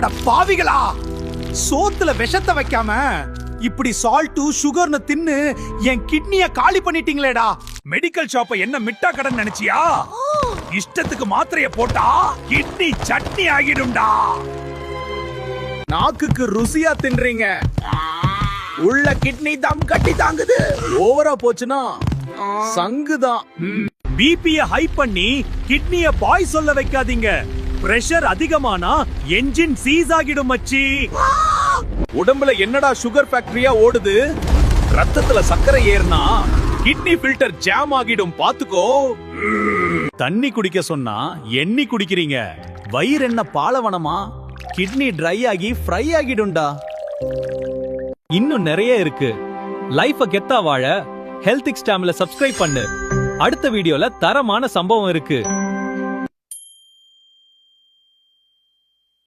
அட பாவிகளா! சோத்துல விஷத்தை வைக்காம இப்படி சால்ட்டு சுகர்னு தின்னு என் கிட்னிய காலி பண்ணிட்டீங்களேடா. மெடிக்கல் ஷாப்பை என்ன மிட்டா கடன் நினைச்சியா? இஷ்டத்துக்கு மாத்திரைய போட்டா கிட்னி சட்னி ஆகிடும்டா. நாக்குக்கு ருசியா தின்றீங்க. உள்ள கிட்னி தம் கட்டி தாங்குது. ஓவரா போச்சுன்னா சங்குதான். பிபிய ஹை பண்ணி கிட்னிய பாய் சொல்ல வைக்காதீங்க. பிரஷர் அதிகமானா என்ஜின் சீஸ் ஆகிடும் மச்சி. உடம்புல என்னடா சுகர் ஃபேக்டரியா ஓடுது? ரத்தத்துல சர்க்கரை ஏறினா கிட்னி ஃபில்டர் ஜாம் ஆகிடும் பாத்துக்கோ. தண்ணி குடிக்க சொன்னா எண்ணி குடிக்கிறீங்க. வயிறு என்ன பாலவனமா? கிட்னி ட்ரை ஆகி ஃப்ரை ஆகிடும்டா. இன்னும் நிறைய இருக்கு. லைஃப கெத்தா வாழ ஹெல்த் எக்ஸ்டாம்ல சப்ஸ்கிரைப் பண்ணு. அடுத்த வீடியோல தரமான சம்பவம் இருக்கு.